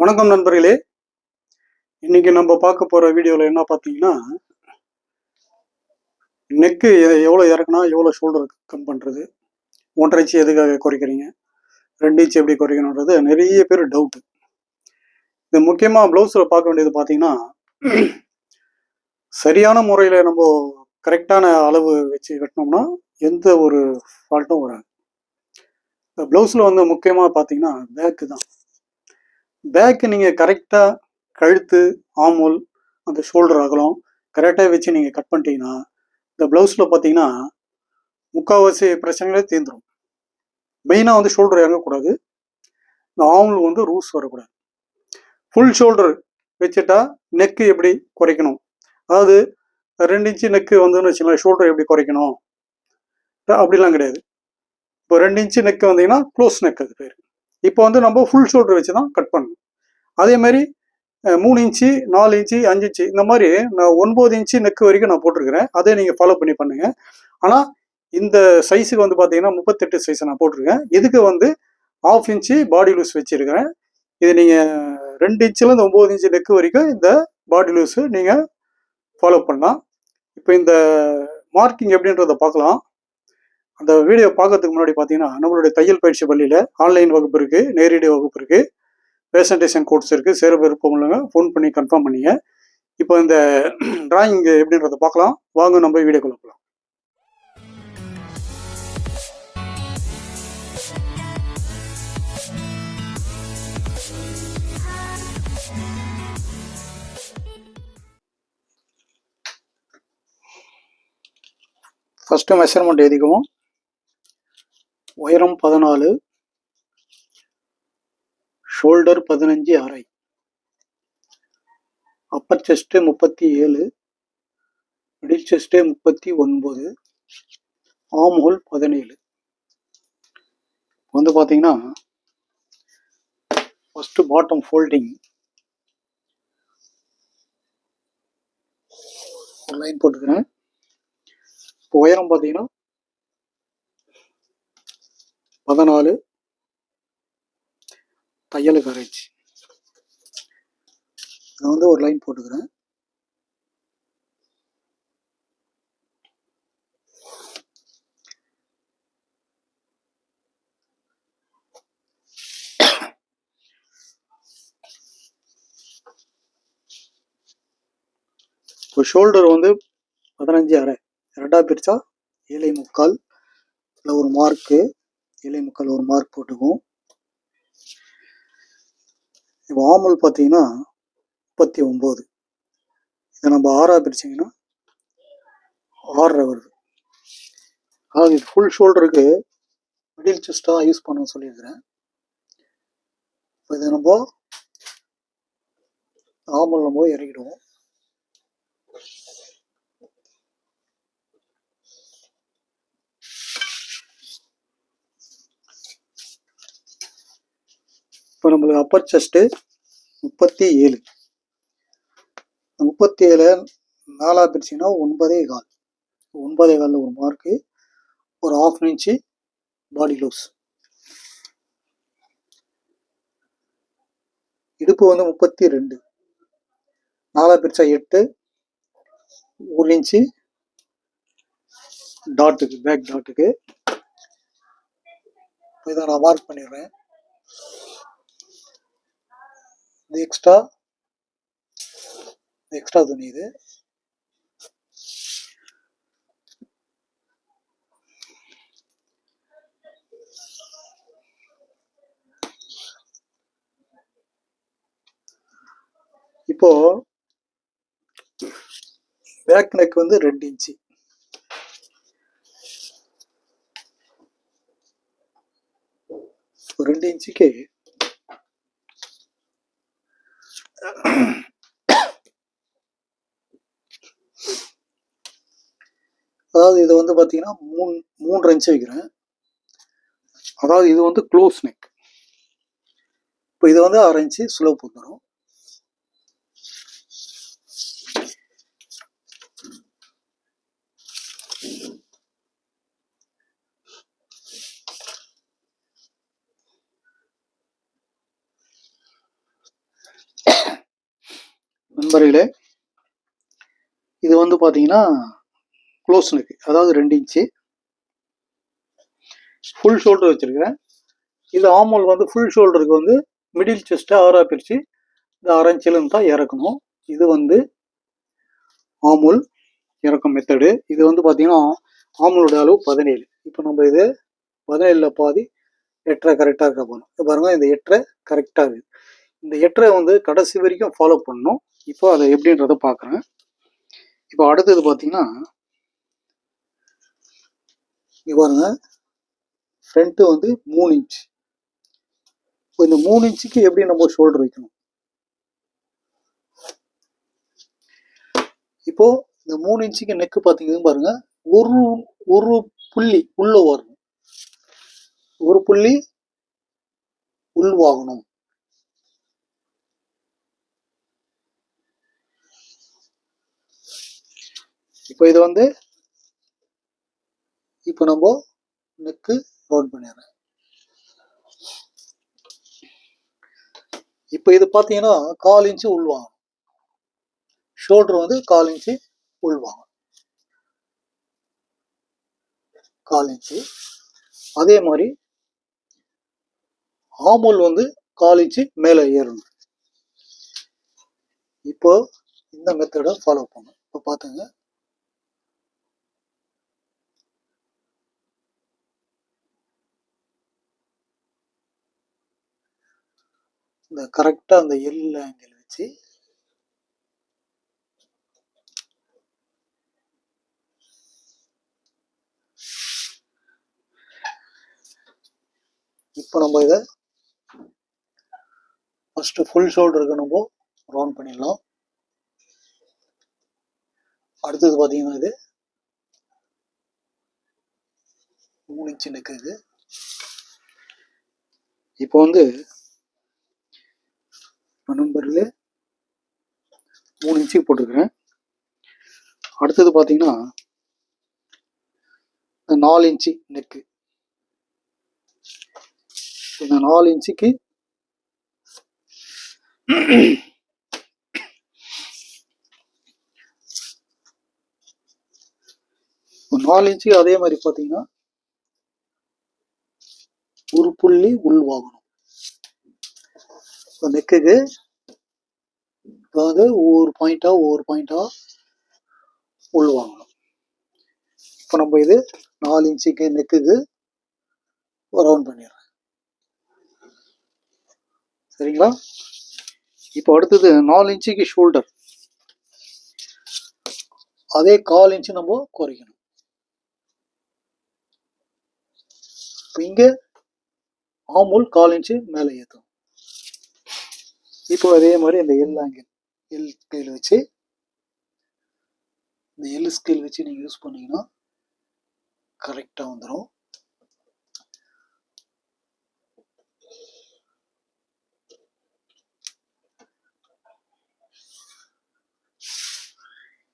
வணக்கம் நண்பர்களே. இன்னைக்கு நம்ம பார்க்க போற வீடியோல என்ன பார்த்தீங்கன்னா நெக்கு எவ்வளோ இறக்குனா எவ்வளோ ஷோல்டர் கம் பண்ணுறது ஒன்றரை இன்ச்சு எதுக்காக குறைக்கிறீங்க? ரெண்டு இன்ச்சு எப்படி குறைக்கணுன்றது நிறைய பேர் டவுட்டு இது முக்கியமாக ப்ளவுஸில் பார்க்க வேண்டியது பார்த்தீங்கன்னா சரியான முறையில் நம்ம கரெக்டான அளவு வச்சு வெட்டினோம்னா எந்த ஒரு ஃபால்ட்டும் வராது. இந்த ப்ளவுஸில் வந்து முக்கியமாக பார்த்தீங்கன்னா பேக்கு தான். பேக்கு நீங்கள் கரெக்டாக கழுத்து ஆமூல் அந்த ஷோல்டர் அகலம் கரெக்டாக வச்சு நீங்கள் கட் பண்ணிட்டீங்கன்னா இந்த ப்ளவுஸில் பார்த்தீங்கன்னா முக்கால்வாசி பிரச்சனைகளே தீர்ந்துடும் மெயினாக வந்து ஷோல்டர் இறங்கக்கூடாது. இந்த ஆமுல் வந்து ரூஸ் வரக்கூடாது. ஃபுல் ஷோல்டர் வச்சுட்டா நெக்கு எப்படி குறைக்கணும்? அதாவது ரெண்டு இன்ச்சு நெக்கு வந்துன்னு வச்சுக்கலாம் ஷோல்டர் எப்படி குறைக்கணும்? அப்படிலாம் கிடையாது. இப்போ ரெண்டு இன்ச்சு நெக்கு வந்தீங்கன்னா க்ளோஸ் நெக் அது பேர். இப்போ வந்து நம்ம ஃபுல் ஷோல்டர் வச்சு தான் கட் பண்ணணும். அதே மாதிரி மூணு இன்ச்சு நாலு இன்ச்சு அஞ்சு இன்ச்சு இந்த மாதிரி நான் ஒன்பது இன்ச்சு நெக்கு வரைக்கும் நான் போட்டிருக்கிறேன். அதே நீங்கள் ஃபாலோ பண்ணி பண்ணுங்க. ஆனால் இந்த சைஸுக்கு வந்து பார்த்தீங்கன்னா முப்பத்தெட்டு சைஸ் நான் போட்டிருக்கேன். இதுக்கு வந்து ஆஃப் இன்ச்சு பாடி லூஸ் வச்சிருக்கிறேன். இது நீங்கள் ரெண்டு இன்ச்சுலேருந்து ஒம்பது இன்ச்சு நெக்கு வரைக்கும் இந்த பாடி லூஸு நீங்கள் ஃபாலோ பண்ணலாம். இப்போ இந்த மார்க்கிங் எப்படின்றத பார்க்கலாம். அந்த வீடியோ பார்க்கறதுக்கு முன்னாடி பார்த்தீங்கன்னா நம்மளுடைய தையல் பயிற்சி பள்ளியில் ஆன்லைன் வகுப்பு இருக்குது நேரடி வகுப்பு இருக்குது பேசன்டேஷன் கோர்ஸ் இருக்குது சேர விருப்பம் உள்ளவங்க ஃபோன் பண்ணி கன்ஃபார்ம் பண்ணிங்க. இப்போ இந்த டிராயிங் எப்படின்றத பார்க்கலாம். வாங்க நம்ம வீடியோக்குள்ள போகலாம் ஃபஸ்ட்டு மெஷர்மெண்ட் எதிக்குவோம் உயரம் பதினாலு ஷோல்டர் பதினஞ்சு அரை. அப்பர் செஸ்ட்டு முப்பத்தி ஏழு மிடில் செஸ்ட்டு முப்பத்தி ஒன்பது ஆம் ஹோல் பதினேழு. வந்து பார்த்தீங்கன்னா ஃபஸ்ட்டு பாட்டம் ஃபோல்டிங் லைன் போட்டுக்கிறேன். இப்போ உயரம் பார்த்தீங்கன்னா பதினாலு. தையலுக்கு அரைச்சி நான் வந்து ஒரு லைன் போட்டுக்கிறேன். இப்போ ஷோல்டர் வந்து பதினஞ்சு அரை இரண்டா பிரிச்சா ஏழை முக்கால். இல்லை ஒரு மார்க்கு ஏழை மக்கள் ஒரு மார்க் போட்டுக்குவோம். இப்போ ஆமல் பார்த்தீங்கன்னா முப்பத்தி ஒம்பது இதை நம்ம ஆறா பிரிச்சிங்கன்னா ஆறரை வருது. அதாவது இது ஃபுல் ஷோல்டருக்கு மிடில் செஸ்ட்டாக யூஸ் பண்ண சொல்லியிருக்கிறேன். இப்போ இதை நம்ம ஆமல் நம்ம இறக்கிடுவோம். இப்போ நம்மளுக்கு அப்பர் செஸ்ட்டு முப்பத்தி ஏழு. முப்பத்தி ஏழு நாலா பிரிச்சிங்கன்னா ஒன்பதே கால். ஒன்பதே காலில் ஒரு மார்க்கு ஒரு ஆஃப் இன்ச்சு பாடி லூஸ் இடுப்பு வந்து முப்பத்தி ரெண்டு. நாலாக பிரிச்சா எட்டு. ஒரு இன்ச்சு டாட்டுக்கு பேக் டாட்டுக்கு இதை நான் மார்க் பண்ணிடுறேன். இது எக்ஸ்ட்ரா எக்ஸ்ட்ரா துணி இது. இப்போ பேக் நெக் வந்து ரெண்டு இன்ச்சு. ரெண்டு இன்ச்சுக்கு அதாவது இது வந்து பார்த்தீங்கன்னா மூணு மூன்று இன்ச்சு வைக்கிறேன். அதாவது இது வந்து க்ளோஸ் நெக் இப்போ இது வந்து அரை இன்ச்சு ஸ்லோப் வந்துடும் நண்பர்களே இது வந்து பார்த்தீங்கன்னா க்ளோஸ் நெக் அதாவது ரெண்டு இன்ச்சு. ஃபுல் ஷோல்டர் வச்சிருக்கிறேன். இது ஆமோல் வந்து ஃபுல் ஷோல்டருக்கு வந்து மிடில் செஸ்ட்டை ஆறாக பிரித்து இந்த அரைஞ்சிலும் தான் இறக்கணும். இது வந்து ஆமுல் இறக்கும் மெத்தடு இது வந்து பார்த்தீங்கன்னா ஆமுலோட அளவு பதினேழு. இப்போ நம்ம இது பதினேழில் பாதி எட்டரை கரெக்டாக இருக்க போகணும் இப்போ இந்த எட்டரை கரெக்டாக இருக்குது இந்த எட்டரை வந்து கடைசி வரைக்கும் ஃபாலோ பண்ணணும். இப்போ அதை எப்படின்றத பார்க்குறேன். இப்போ அடுத்தது பார்த்தீங்கன்னா இங்கே பாருங்க. ஃப்ரண்ட்டு வந்து மூணு இன்ச் இப்போ இந்த மூணு இன்ச்சுக்கு எப்படி நம்ம ஷோல்டர் வைக்கணும்? இப்போ இந்த மூணு இன்ச்சுக்கு நெக்கு பார்த்தீங்கன்னா பாருங்க. ஒரு ஒரு புள்ளி உள்ள வரணும். ஒரு புள்ளி உள்வாகணும். இப்போ இது வந்து இப்போ நம்ம நெக்கு ரவுண்ட் பண்ணிடுறேன். இப்போ இது பார்த்தீங்கன்னா கால் இன்ச்சு உள்வாங்க. ஷோல்டர் வந்து கால் இன்ச்சு உள்வாங்க. கால் இன்ச்சு. அதே மாதிரி ஆமுல் வந்து கால் இன்ச்சு மேலே ஏறணும். இப்போ இந்த மெத்தடை ஃபாலோ பண்ணும் இப்போ பார்த்துங்க இந்த கரெக்டாக அந்த எல் ஆங்கிள் வச்சு இப்போ நம்ம இதை ஃபஸ்ட்டு ஃபுல் ஷோல்டருக்கு நம்ம ரவுண்ட் பண்ணிடலாம். அடுத்தது பார்த்தீங்கன்னா இது மூணு இன்ச்சு நெக்கு இது இப்போ வந்து நவம்பரில் மூணு இன்ச்சுக்கு போட்டிருக்கிறேன். அடுத்தது பார்த்தீங்கன்னா இந்த நாலு இன்ச்சு நெக்கு இந்த நாலு இன்ச்சுக்கு நாலு இன்ச்சுக்கு அதே மாதிரி பார்த்தீங்கன்னா ஒரு புள்ளி உள்வாகணும் இப்போ நெக்குக்கு இப்போ வந்து ஒவ்வொரு பாயிண்ட்டாக ஒவ்வொரு பாயிண்டா உள்வாங்கணும் இப்போ நம்ம இது நாலு இன்ச்சுக்கு நெக்குக்கு ரவுண்ட் பண்ணிடுறேன். சரிங்களா? இப்போ அடுத்தது நாலு இன்ச்சுக்கு ஷோல்டர் அதே கால் இன்ச்சு நம்ம குறைக்கணும். இப்போ இங்கே ஆமூல் கால் இன்ச்சு மேலே ஏற்றும் இப்போ அதே மாதிரி இந்த எல் ஆங்கிள் எல் ஸ்கேல் வச்சு இந்த எல் ஸ்கேல் வச்சு நீங்கள் யூஸ் பண்ணீங்கன்னா கரெக்டாக வந்துடும்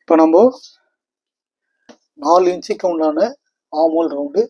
இப்போ நம்ம நாலு இன்ச்சுக்கு உண்டான ஆமோல் ரவுண்டு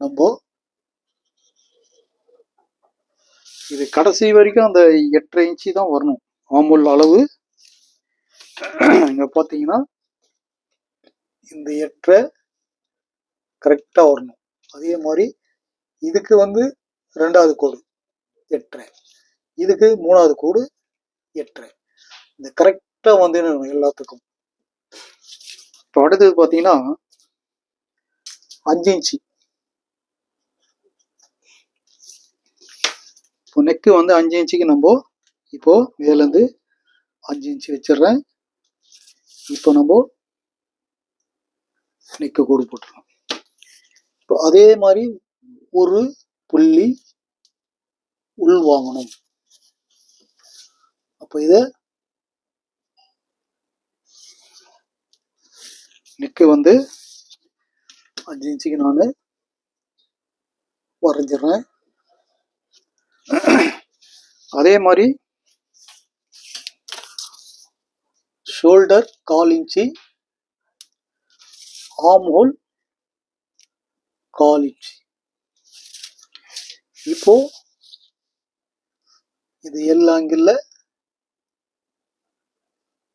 நம்ம இது கடைசி வரைக்கும் அந்த எட்டரை இன்ச்சு தான் வரணும். ஆமூல் அளவு. இங்கே பார்த்தீங்கன்னா இந்த எட்டரை கரெக்டாக வரணும். அதே மாதிரி இதுக்கு வந்து ரெண்டாவது கோடு எட்டரை. இதுக்கு மூணாவது கோடு எட்டரை. இந்த கரெக்டாக வந்து எல்லாத்துக்கும்? இப்போ அடுத்தது பார்த்தீங்கன்னா அஞ்சு இன்ச்சு இப்போ நெக்கு வந்து அஞ்சு இன்ச்சுக்கு நம்ம இப்போ மேலேருந்து அஞ்சு இன்ச்சு வச்சிடுறேன் இப்போ நம்ம நெக்கு கூடு போட்டுருவோம் இப்போ அதே மாதிரி ஒரு புள்ளி உள் வாங்கணும். அப்போ இதை நெக்கு வந்து அஞ்சு இன்ச்சுக்கு நான் வரைஞ்சிடுறேன் அதே மாதிரி ஷோல்டர் கால் இன்ச்சு ஆம் ஹோல் கால் இன்ச்சு. இப்போ இது எல் ஆங்கிள்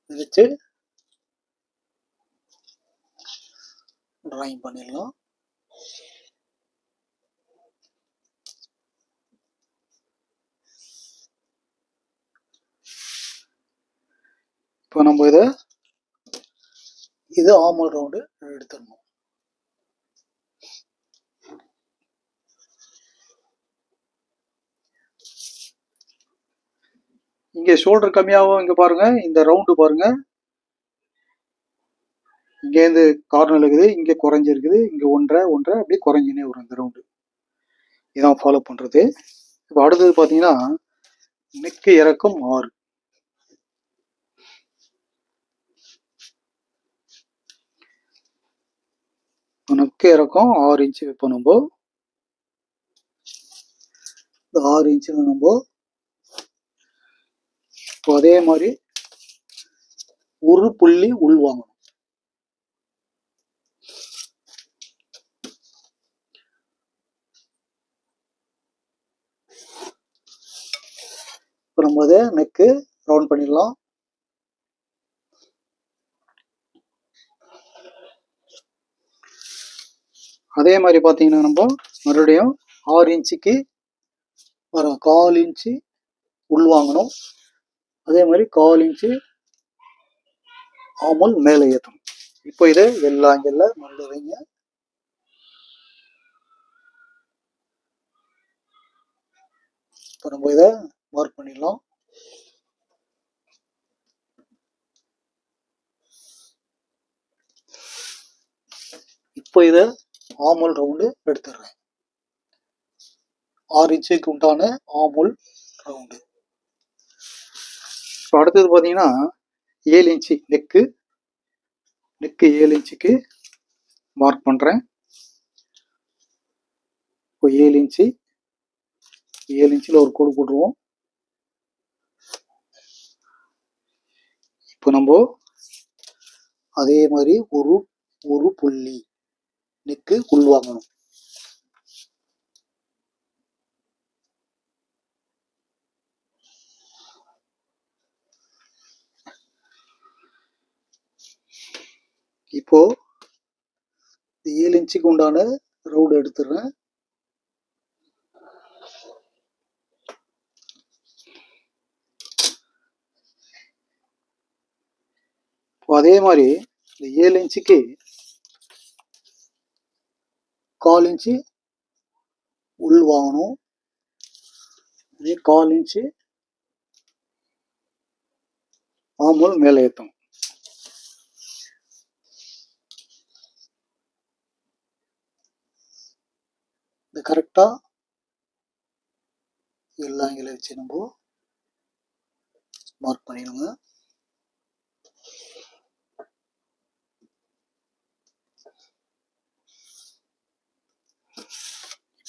வச்சு டிராயிங் பண்ணிடலாம். இப்போ நம்ம இதை இது ஆமல் ரவுண்டு எடுத்துடணும். இங்கே ஷோல்டர் கம்மியாகவும் இங்கே பாருங்க இந்த ரவுண்டு பாருங்க. இங்கேருந்து கார்னர் இருக்குது இங்கே குறைஞ்சிருக்குது இங்கே ஒன்றரை ஒன்றரை அப்படியே குறைஞ்சினே வரும் இந்த ரவுண்டு இதான் ஃபாலோ பண்ணுறது இப்போ அடுத்தது பார்த்தீங்கன்னா நெக்கு இறக்கம் ஆறு. நெக்கு இருக்கும். ஆறு இன்ச்சு வைப்போம் நம்ம இந்த ஆறு இன்ச்சில் நம்ம இப்போ அதே மாதிரி ஒரு புள்ளி உள்வாங்கணும் இப்போ நம்ம அதை நெக்கு ரவுண்ட் பண்ணிடலாம். அதே மாதிரி பார்த்தீங்கன்னா நம்ம மறுபடியும் ஆறு இன்ச்சுக்கு வரும் கால் இன்ச்சு உள்வாங்கணும் அதே மாதிரி கால் இன்ச்சு ஆமல் மேலே ஏற்றணும். இப்போ இதை எல்லா ஆங்கிளில் மறுபடியும் வைங்க இப்போ நம்ம இதை மார்க் பண்ணிடலாம். இப்போ இதை ஆமல் ரவுண்டு எடுத்துடுறேன். ஆறு இன்ச்சுக்கு உண்டான ஆமுல் ரவுண்டு இப்போ அடுத்தது பார்த்தீங்கன்னா ஏழு இன்ச்சு நெக்கு நெக்கு ஏழு இன்ச்சுக்கு மார்க் பண்ணுறேன் இப்போ ஏழு இன்ச்சு ஏழு இன்ச்சில் ஒரு கோடு போட்டுருவோம். இப்போ நம்ம அதே மாதிரி ஒரு ஒரு புள்ளி. நெக்கு உள்வாங்கணும் இப்போ ஏழு இன்ச்சுக்கு உண்டான ரவுடு எடுத்துடுறேன் இப்போ அதே மாதிரி இந்த ஏழு இன்ச்சுக்கு கால் இன்ச்சு உள் வாங்கணும். அதே கால் இன்ச்சு ஆமுல் மேலே ஏற்றணும் இது கரெக்டாக எல்லா இங்கே வச்சு நம்ம மார்க் பண்ணிடுங்க.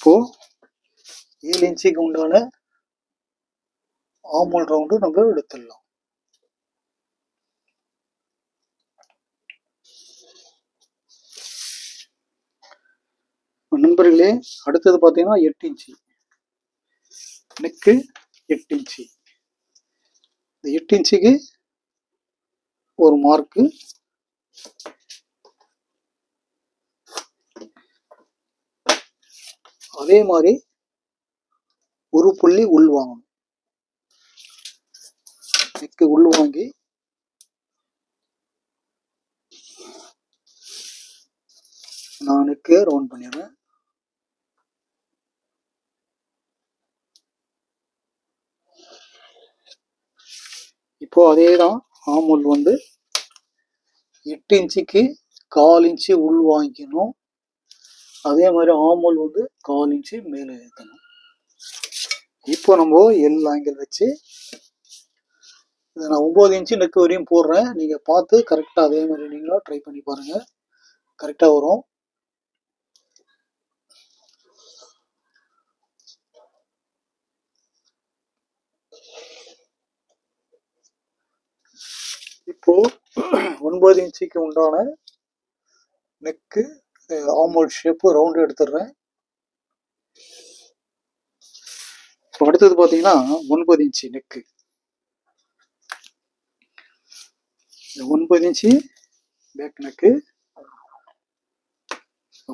இப்போ ஏழு இன்ச்சுக்கு உண்டான ஆமல் ரவுண்டு நம்ம எடுத்துடலாம். நண்பர்களே அடுத்தது பார்த்தீங்கன்னா எட்டு இன்ச்சு. நெக்கு எட்டு இன்ச்சு. இந்த எட்டு இன்ச்சுக்கு ஒரு மார்க்கு அதே மாதிரி ஒரு புள்ளி உள் வாங்கணும். நெக்கு உள் வாங்கி நான் நெக்கு ரவுண்ட் பண்ணிடுறேன். இப்போ அதே தான் ஆமுல் வந்து எட்டு இன்ச்சுக்கு கால் இன்ச்சு உள் வாங்கிக்கணும். அதே மாதிரி ஆமுல் வந்து கால் இன்ச்சு மேலே ஏற்றணும் இப்போ நம்ம எல் ஆங்கிள் வச்சு இதை நான் ஒம்பது இன்ச்சு நெக்கு வரையும் போடுறேன். நீங்கள் பார்த்து கரெக்டாக அதே மாதிரி நீங்களும் ட்ரை பண்ணி பாருங்கள் கரெக்டாக வரும். இப்போ ஒன்பது இன்ச்சுக்கு உண்டான நெக்கு ஆமோல் ஷேப்பு ரவுண்டு எடுத்துடுறேன். இப்போ அடுத்தது பார்த்தீங்கன்னா ஒன்பது இன்ச்சு நெக்கு இந்த ஒன்பது இன்ச்சு பேக் நெக்கு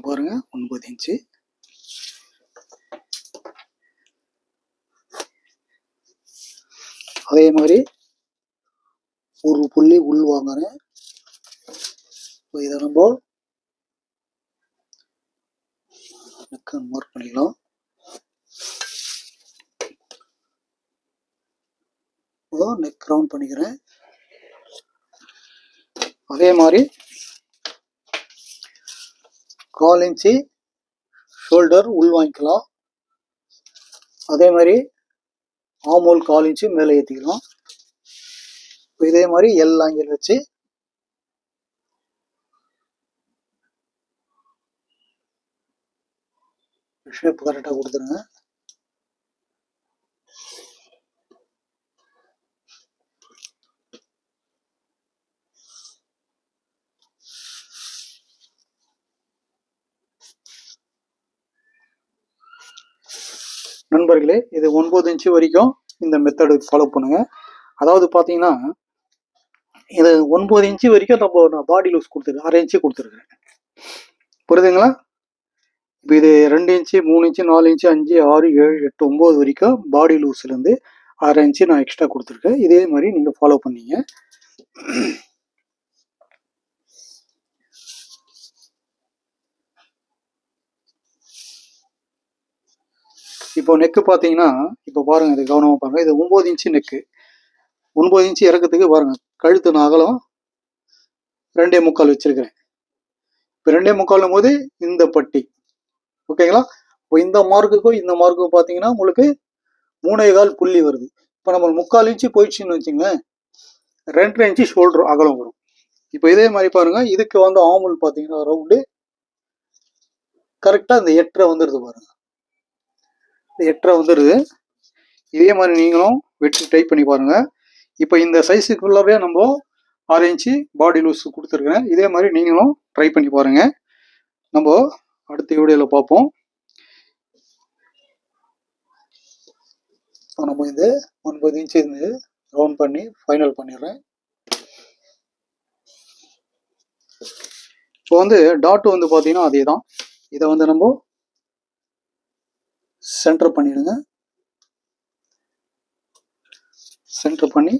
பாருங்க ஒன்பது இன்ச்சு. அதே மாதிரி ஒரு புள்ளி உள் வாங்குறேன். இதை நம்ம நெக்கு மோர் பண்ணிக்கலாம் நெக் ரவுண்ட் பண்ணிக்கிறேன். அதே மாதிரி கால் இன்ச்சு ஷோல்டர் உள் வாங்கிக்கலாம். அதே மாதிரி ஆமோல் கால் இன்ச்சு மேலே ஏற்றிக்கலாம் இதே மாதிரி எல் ஆங்கிள் வச்சு ஷேப் கரெக்டாக கொடுத்துருங்க. நண்பர்களே இது ஒன்பது இன்ச்சு வரைக்கும் இந்த மெத்தடு ஃபாலோ பண்ணுங்க. அதாவது பார்த்தீங்கன்னா இது ஒன்பது இன்ச்சு வரைக்கும் நம்ம நான் பாடி லூஸ் கொடுத்துருக்கேன் அரை இன்ச்சு கொடுத்துருக்குறேன். புரியுதுங்களா? இப்போ இது ரெண்டு இன்ச்சு மூணு இன்ச்சு நாலு இன்ச்சு அஞ்சு ஆறு ஏழு எட்டு ஒம்பது வரைக்கும் பாடி லூஸ்லேருந்து அரை இன்ச்சு நான் எக்ஸ்ட்ரா கொடுத்துருக்கேன். இதே மாதிரி நீங்கள் ஃபாலோ பண்ணீங்க. இப்போ நெக்கு பார்த்தீங்கன்னா இப்போ பாருங்கள் இது கவனமாக பாருங்கள் இது ஒம்பது இன்ச்சு நெக்கு ஒன்பது இன்ச்சு இறக்கத்துக்கு பாருங்கள் கழுத்து நான் அகலம் ரெண்டே முக்கால் வச்சிருக்கிறேன். இப்போ ரெண்டே முக்கால்னும் போது இந்த பட்டி ஓகேங்களா இப்போ இந்த மார்க்குக்கும் இந்த மார்க்குக்கும் பார்த்தீங்கன்னா உங்களுக்கு மூணே கால் புள்ளி வருது. இப்போ நம்ம முக்கால் இன்ச்சு போயிடுச்சுன்னு வச்சுங்களேன் ரெண்டரை இன்ச்சு ஷோல்டர் அகலம் வரும். இப்போ இதே மாதிரி பாருங்க இதுக்கு வந்து ஆமுல் பார்த்தீங்கன்னா ரவுண்டு கரெக்டாக இந்த எட்டரை வந்துடுது பாருங்க. இந்த எட்டரை வந்துடுது இதே மாதிரி நீங்களும் வெட்டி டைப் பண்ணி பாருங்க. இப்போ இந்த சைஸுக்குள்ளவே நம்ம ஆறு இன்ச்சு பாடி லூஸ் கொடுத்துருக்குறேன். இதே மாதிரி நீங்களும் ட்ரை பண்ணி பாருங்கள் நம்ம அடுத்த வீடியோவில் பார்ப்போம். இப்போ நம்ம இந்த ஒன்பது இன்ச்சு இருந்து ரவுண்ட் பண்ணி ஃபைனல் பண்ணிடுறேன். இப்போ வந்து டாட்டு வந்து பார்த்தீங்கன்னா அதே தான் இதை வந்து நம்ம சென்டர் பண்ணிடுங்க. சென்டர் பண்ணி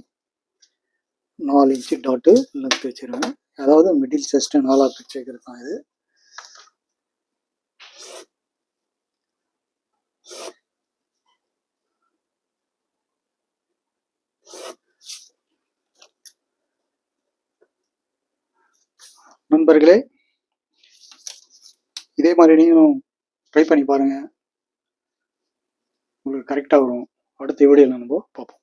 நாலு இன்ச்சு டாட்டு லென்த் வச்சிருங்க. அதாவது மிடில் செஸ்ட்டு நாலாக பிரிச்சு வைக்கிறது தான் இது. நண்பர்களே இதே மாதிரி நீங்களும் ட்ரை பண்ணி பாருங்க. உங்களுக்கு கரெக்டாக வரும். அடுத்த வீடியோவில் நம்ம பார்ப்போம்.